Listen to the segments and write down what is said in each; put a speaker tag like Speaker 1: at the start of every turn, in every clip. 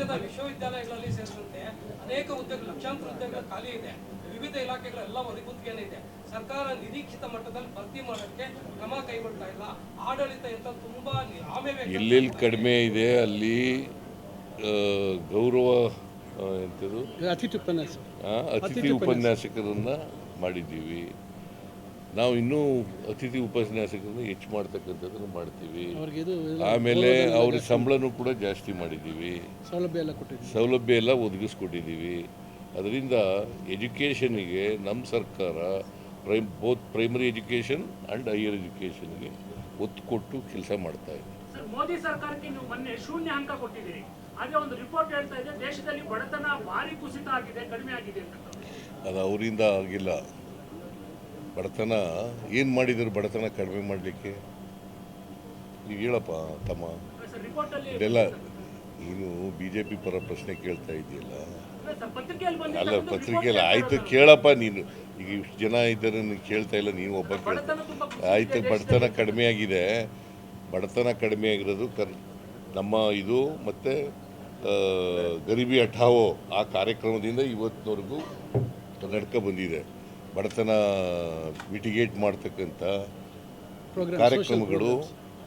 Speaker 1: ರಾಜ್ಯದ ವಿಶ್ವವಿದ್ಯಾಲಯಗಳಲ್ಲಿ ಸೇರಿದಂತೆ ಅನೇಕ ಹುದ್ದೆಗಳು ಲಕ್ಷಾಂತರ ಹುದ್ದೆಗಳು ಖಾಲಿ ಇದೆ. ವಿವಿಧ ಇಲಾಖೆಗಳೆಲ್ಲ ಒದಗುತ್ತಿಗೆನೇ ಇದೆ. ಸರ್ಕಾರ ನಿರೀಕ್ಷಿತ ಮಟ್ಟದಲ್ಲಿ ಭರ್ತಿ ಮಾಡೋಕ್ಕೆ ಕ್ರಮ ಕೈಗೊಳ್ತಾ ಇಲ್ಲ. ಆಡಳಿತ ಎಂತ ತುಂಬಾ
Speaker 2: ಎಲ್ಲೆಲ್ಲಿ ಕಡಿಮೆ ಇದೆ ಅಲ್ಲಿ ಆ, ಗೌರವ ಎಂತದು? ಎಂಥದ್ದು
Speaker 3: ಅತಿಥಿ ಉಪನ್ಯಾಸ.
Speaker 2: ಅತಿಥಿ ಉಪನ್ಯಾಸಕರನ್ನ ಮಾಡಿದ್ದೀವಿ. ನಾವು ಇನ್ನೂ ಅತಿಥಿ ಉಪನ್ಯಾಸಕರನ್ನು ಹೆಚ್ಚು ಮಾಡ್ತಕ್ಕಂಥದ್ದನ್ನು ಮಾಡ್ತೀವಿ.
Speaker 3: ಅವ್ರಿಗೆ ಇದು ಇದು
Speaker 2: ಆಮೇಲೆ ಅವ್ರ ಸಂಬಳನೂ ಕೂಡ ಜಾಸ್ತಿ ಮಾಡಿದ್ದೀವಿ.
Speaker 3: ಸೌಲಭ್ಯ ಎಲ್ಲ ಕೊಟ್ಟಿದ್ದೀವಿ.
Speaker 2: ಸೌಲಭ್ಯ ಎಲ್ಲ ಒದಗಿಸ್ಕೊಟ್ಟಿದ್ದೀವಿ. ಅದರಿಂದ ಎಜುಕೇಷನಿಗೆ ನಮ್ಮ ಸರ್ಕಾರ prime both primary education and higher ಎಜುಕೇಷನ್ಗೆ ಒತ್ತು ಕೊಟ್ಟು ಕೆಲಸ ಮಾಡ್ತಾ ಇದೆ.
Speaker 4: ಸರ್ ಮೋದಿ ಸರ್ಕಾರಕ್ಕೆ ನೀವು ಮೊನ್ನೆ ಶೂನ್ಯ ಅಂಕ ಕೊಟ್ಟಿದ್ದೀರಿ. ಅದೇ ಒಂದು ರಿಪೋರ್ಟ್ ಹೇಳ್ತಾ ಇದೆ ದೇಶದಲ್ಲಿ ಬಡತನ ಭಾರಿ ಕುಸಿತ ಆಗಿದೆ ಕಡಿಮೆ ಆಗಿದೆ ಅಂತ.
Speaker 2: ಅದು ಅವರಿಂದ ಆಗಿಲ್ಲ. ಬಡತನ ಏನು ಮಾಡಿದ್ರು ಬಡತನ ಕಡಿಮೆ ಮಾಡಲಿಕ್ಕೆ? ನೀವು ಹೇಳಪ್ಪ ತಮ್ಮ. ಇದೆಲ್ಲ ನೀನು ಬಿ ಜೆ ಪಿ ಪರ ಪ್ರಶ್ನೆ ಕೇಳ್ತಾ ಇದೆಯಲ್ಲ. ಅಲ್ಲ ಪತ್ರಿಕೆಯಲ್ಲಿ ಆಯ್ತು ಕೇಳಪ್ಪ ನೀನು. ಈಗ ಇಷ್ಟು ಜನ ಇದ್ದಾರೆ ಕೇಳ್ತಾ ಇಲ್ಲ ನೀವು ಒಬ್ಬ ಕೇಳ್ತಾ ಆಯ್ತು ಬಡತನ ಕಡಿಮೆ ಆಗಿದೆ. ಬಡತನ ಕಡಿಮೆ ಆಗಿರೋದು ಕರ್ ನಮ್ಮ ಇದು ಮತ್ತು ಗರೀಬಿ ಹಠಾವೋ ಆ ಕಾರ್ಯಕ್ರಮದಿಂದ ಇವತ್ತಿನವರೆಗೂ ನಡ್ಕೊ ಬಂದಿದೆ. ಬಡತನ ಮಿಟಿಗೇಟ್ ಮಾಡ್ತಕ್ಕಂಥ ಕಾರ್ಯಕ್ರಮಗಳು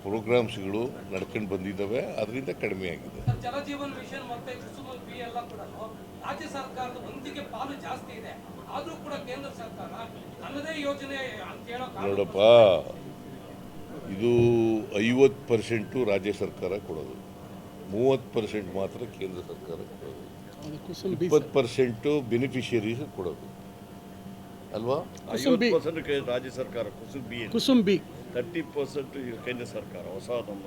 Speaker 2: ಪ್ರೋಗ್ರಾಮ್ಸ್ಗಳು ನಡ್ಕೊಂಡು ಬಂದಿದ್ದಾವೆ. ಅದರಿಂದ ಕಡಿಮೆ ಆಗಿದೆ.
Speaker 1: ಸರ್, ಜಲಜೀವನ್ ಮಿಷನ್ ಮತ್ತೆ ಕುಸುಮ ಬಿ ಎಲ್ಲ ಕೂಡ ರಾಜ್ಯ ಸರ್ಕಾರದ ಒಂದಿಗೆ ಪಾಲು ಜಾಸ್ತಿ ಇದೆ. ಆದ್ರೂ ಕೂಡ ಕೇಂದ್ರ ಸರ್ಕಾರ ನನ್ನದೇ ಯೋಜನೆ ಅಂತ ಹೇಳೋ ಕಾರಣ
Speaker 2: ನೋಡಪ್ಪ ಇದು ಐವತ್ತು ಪರ್ಸೆಂಟು ರಾಜ್ಯ ಸರ್ಕಾರ ಕೊಡೋದು. ಮೂವತ್ತು ಪರ್ಸೆಂಟ್ ಮಾತ್ರ ಕೇಂದ್ರ ಸರ್ಕಾರ ಕೊಡೋದು. ಇಪ್ಪತ್ತು ಪರ್ಸೆಂಟು ಬೆನಿಫಿಷಿಯರೀಸ್ ಕೊಡೋದು. ಅಲ್ವಾ?
Speaker 3: ಕುಸುಮ್ ಬಿ.
Speaker 5: ಐವತ್ತು ಪರ್ಸೆಂಟ್ ರಾಜ್ಯ ಸರ್ಕಾರ ಕುಸುಂಬಿ B
Speaker 3: Kusum B.
Speaker 5: Thirty percent ಕೇಂದ್ರ ಸರ್ಕಾರ ಹೊಸ ನಮ್ಮ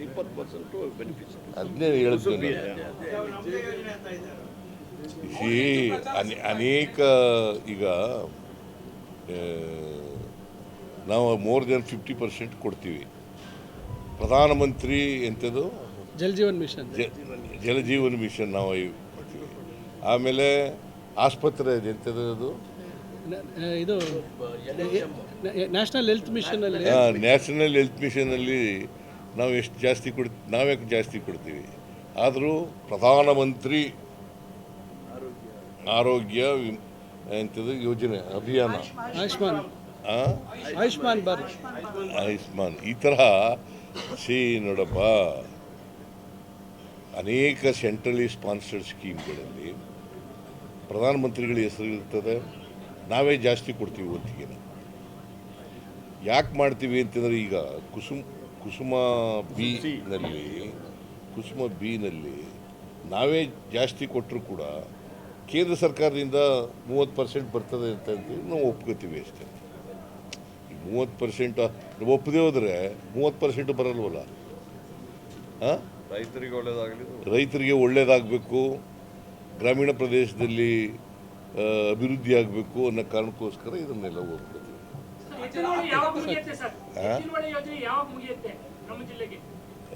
Speaker 5: ಇಪ್ಪತ್ತು ಪರ್ಸೆಂಟ್ ಬೆನಿಫಿಟ್
Speaker 2: ಅದನ್ನೇ ಹೇಳಿದ್ವಿ ಈ ಅನೆ- ಅನೇಕ ಈಗ ನಾವು ಮೋರ್ ದೆನ್ ಫಿಫ್ಟಿ ಪರ್ಸೆಂಟ್ ಕೊಡ್ತೀವಿ. ಪ್ರಧಾನಮಂತ್ರಿ ಎಂಥದ್ದು
Speaker 3: ಜಲ ಜೀವನ್ ಮಿಷನ್.
Speaker 2: ಜಲ ಜಲಜೀವನ ಮಿಷನ್ ನಾವು ಮಾಡ್ತೀವಿ ಆಮೇಲೆ ಆಸ್ಪತ್ರೆ ಎಂಥದ್ದು
Speaker 3: ಇದು ನ್ಯಾಷನಲ್ ಹೆಲ್ತ್ ಮಿಷನ್ ಅಲ್ಲಿ.
Speaker 2: ನ್ಯಾಷನಲ್ ಹೆಲ್ತ್ ಮಿಷನಲ್ಲಿ ನಾವು ಎಷ್ಟು ಜಾಸ್ತಿ ಕೊಡ್ ನಾವ್ಯಾಕೆ ಜಾಸ್ತಿ ಕೊಡ್ತೀವಿ? ಆದರೂ ಪ್ರಧಾನಮಂತ್ರಿ ಆರೋಗ್ಯ ಎಂಥದ್ದು ಯೋಜನೆ ಅಭಿಯಾನ.
Speaker 3: ಆಯುಷ್ಮಾನ್? ಆಯುಷ್ಮಾನ್ ಭಾರತ್.
Speaker 2: ಆಯುಷ್ಮಾನ್. ಈ ತರಹ ಸಿ ನೋಡಪ್ಪ. ಅನೇಕ ಸೆಂಟ್ರಲಿ ಸ್ಪಾನ್ಸರ್ಡ್ ಸ್ಕೀಮ್ಗಳಲ್ಲಿ ಪ್ರಧಾನಮಂತ್ರಿಗಳ ಹೆಸರು ಇರ್ತದೆ. ನಾವೇ ಜಾಸ್ತಿ ಕೊಡ್ತೀವಿ ಒತ್ತಿಗೆ ಯಾಕೆ ಮಾಡ್ತೀವಿ ಅಂತಂದರೆ ಈಗ ಕುಸುಮ್ ಕುಸುಮ ಬಿನಲ್ಲಿ ಕುಸುಮ ಬಿನಲ್ಲಿ ನಾವೇ ಜಾಸ್ತಿ ಕೊಟ್ಟರು ಕೂಡ ಕೇಂದ್ರ ಸರ್ಕಾರದಿಂದ ಮೂವತ್ತು ಪರ್ಸೆಂಟ್ ಬರ್ತದೆ ಅಂತ ಅಂತೀವಿ ನಾವು ಒಪ್ಕೋತೀವಿ ಅಷ್ಟೇ. ಮೂವತ್ತು ಪರ್ಸೆಂಟ್ ಒಪ್ಪದೇ ಹೋದರೆ ಮೂವತ್ತು ಪರ್ಸೆಂಟ್ ಬರಲ್ವಲ್ಲ? ಹಾಂ
Speaker 5: ರೈತರಿಗೆ ಒಳ್ಳೇದಾಗಲಿ.
Speaker 2: ರೈತರಿಗೆ ಒಳ್ಳೇದಾಗಬೇಕು. ಗ್ರಾಮೀಣ ಪ್ರದೇಶದಲ್ಲಿ ಅಭಿವೃದ್ಧಿ ಆಗಬೇಕು ಅನ್ನೋ ಕಾರಣಕ್ಕೋಸ್ಕರ ಇದನ್ನೆಲ್ಲ
Speaker 4: ಹೋಗ್ತದೆ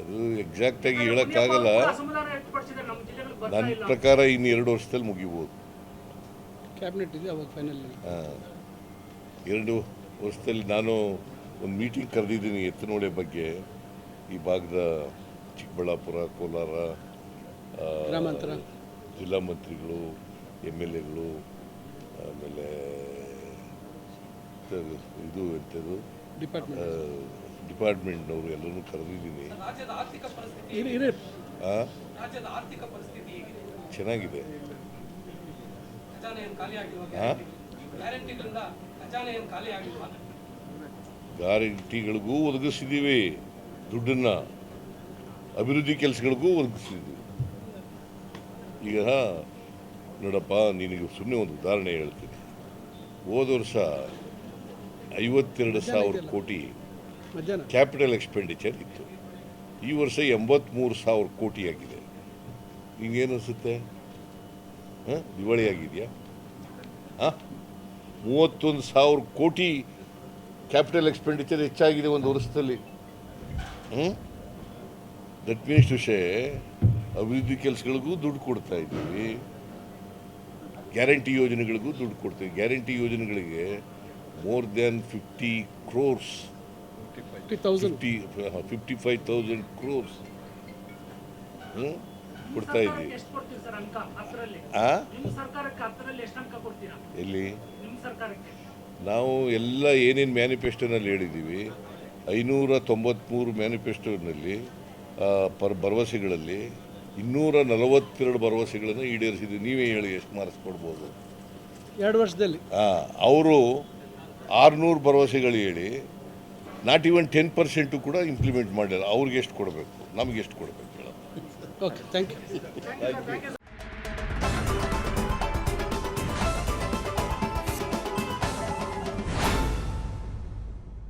Speaker 2: ಅದು ಎಕ್ಸಾಕ್ಟಾಗಿ ಹೇಳೋಕ್ಕಾಗಲ್ಲ ನನ್ನ ಪ್ರಕಾರ ಇನ್ನು ಎರಡು ವರ್ಷದಲ್ಲಿ ಮುಗಿಬೋದು.
Speaker 3: ಕ್ಯಾಬಿನೆಟ್ ಇದೆ ಅವಾಗ ಫೈನಲ್
Speaker 2: ಎರಡು ವರ್ಷದಲ್ಲಿ ನಾನು ಒಂದು ಮೀಟಿಂಗ್ ಕರೆದಿದ್ದೀನಿ ಎತ್ತನೋಳೆ ಬಗ್ಗೆ. ಈ ಭಾಗದ ಚಿಕ್ಕಬಳ್ಳಾಪುರ ಕೋಲಾರ ಆ,
Speaker 3: ಗ್ರಾಮಾಂತರ.
Speaker 2: ಜಿಲ್ಲಾ ಮಂತ್ರಿಗಳು ಎಂ ಎಲ್ ಎಗಳು ಆಮೇಲೆ ಇದು ಎಂಥದ್ದು
Speaker 3: ಡಿಪಾರ್ಟ್ಮೆಂಟ್
Speaker 2: ಡಿಪಾರ್ಟ್ಮೆಂಟ್ನವರು ಎಲ್ಲರೂ ಕರೆದಿದ್ದೀನಿ.
Speaker 1: ರಾಜ್ಯದ ಆರ್ಥಿಕ ಪರಿಸ್ಥಿತಿ
Speaker 3: ಇರಿ ಇರಿ.
Speaker 2: ಆ,
Speaker 1: ರಾಜ್ಯದ ಆರ್ಥಿಕ ಪರಿಸ್ಥಿತಿ ಹೇಗಿದೆ?
Speaker 2: ಚೆನ್ನಾಗಿದೆ. ಗ್ಯಾರಂಟಿಗಳಿಗೂ ಒದಗಿಸಿದ್ದೀವಿ. ದುಡ್ಡನ್ನ. ಅಭಿವೃದ್ಧಿ ಕೆಲಸಗಳಿಗೂ ಒದಗಿಸಿದ್ದೀವಿ. ಈಗ ನೋಡಪ್ಪ ನಿನಗೆ ಸುಮ್ಮನೆ ಒಂದು ಉದಾಹರಣೆ ಹೇಳ್ತೀನಿ. ಹೋದ ವರ್ಷ ಐವತ್ತೆರಡು ಸಾವಿರ ಕೋಟಿ ಕ್ಯಾಪಿಟಲ್ ಎಕ್ಸ್ಪೆಂಡಿಚರ್ ಇತ್ತು. ಈ ವರ್ಷ ಎಂಬತ್ತ್ಮೂರು ಸಾವಿರ ಕೋಟಿ ಆಗಿದೆ. ನಿಂಗೇನು ಅನಿಸುತ್ತೆ? ಹಾಂ? ದಿವಾಳಿ ಆಗಿದೆಯಾ? ಹಾಂ? ಮೂವತ್ತೊಂದು ಸಾವಿರ ಕೋಟಿ ಕ್ಯಾಪಿಟಲ್ ಎಕ್ಸ್ಪೆಂಡಿಚರ್ ಹೆಚ್ಚಾಗಿದೆ ಒಂದು ವರ್ಷದಲ್ಲಿ. ಹ್ಞೂ ದಟ್ ಮೀನ್ಸ್ ಶೇ ಅಭಿವೃದ್ಧಿ ಕೆಲಸಗಳಿಗೂ ದುಡ್ಡು ಕೊಡ್ತಾ ಇದ್ದೀವಿ. ಗ್ಯಾರಂಟಿ ಯೋಜನೆಗಳಿಗೂ ದುಡ್ಡು ಕೊಡ್ತೀವಿ. ಗ್ಯಾರಂಟಿ ಯೋಜನೆಗಳಿಗೆ more than fifty crores.
Speaker 3: Fifty thousand.
Speaker 2: Fifty fifty five thousand crores. ಕೊಡ್ತಾ ಇದ್ದೀವಿ.
Speaker 4: ಎಷ್ಟು ಕೊಡ್ತೀರಿ ಸರ್ ಅಂಕ ಹತ್ತರಲ್ಲಿ? ನಿಮ್ಮ ಸರ್ಕಾರಕ್ಕೆ ಹತ್ತರಲ್ಲಿ ಎಷ್ಟು ಅಂಕ ಕೊಡ್ತೀರಾ?
Speaker 2: ಎಲ್ಲಿ?
Speaker 4: ನಿಮ್ಮ ಸರ್ಕಾರಕ್ಕೆ.
Speaker 2: ನಾವು ಎಲ್ಲ ಏನೇನು ಮ್ಯಾನಿಫೆಸ್ಟೋನಲ್ಲಿ ಹೇಳಿದ್ದೀವಿ ಐನೂರ ತೊಂಬತ್ತ್ಮೂರು ಮ್ಯಾನಿಫೆಸ್ಟೋನಲ್ಲಿ ಪರ್ ಭರವಸೆಗಳಲ್ಲಿ ಇನ್ನೂರ ನಲವತ್ತೆರಡು ಭರವಸೆಗಳನ್ನು ಈಡೇರಿಸಿದ್ದೀವಿ. ನೀವೇ ಹೇಳಿ ಎಷ್ಟು ಮಾರ್ಕ್ಸ್ ಕೊಡ್ಬೋದು.
Speaker 3: ಎರಡು ವರ್ಷದಲ್ಲಿ.
Speaker 2: ಹಾಂ ಅವರು ಆರುನೂರು ಭರವಸೆಗಳು ಹೇಳಿ ನಾಟ್ ಈವನ್ ಟೆನ್ ಪರ್ಸೆಂಟು ಕೂಡ ಇಂಪ್ಲಿಮೆಂಟ್ ಮಾಡಿಲ್ಲ ಅವ್ರಿಗೆ ಎಷ್ಟು ಕೊಡಬೇಕು? ನಮಗೆ ಎಷ್ಟು ಕೊಡಬೇಕು
Speaker 3: ಓಕೆ ಥ್ಯಾಂಕ್ ಯು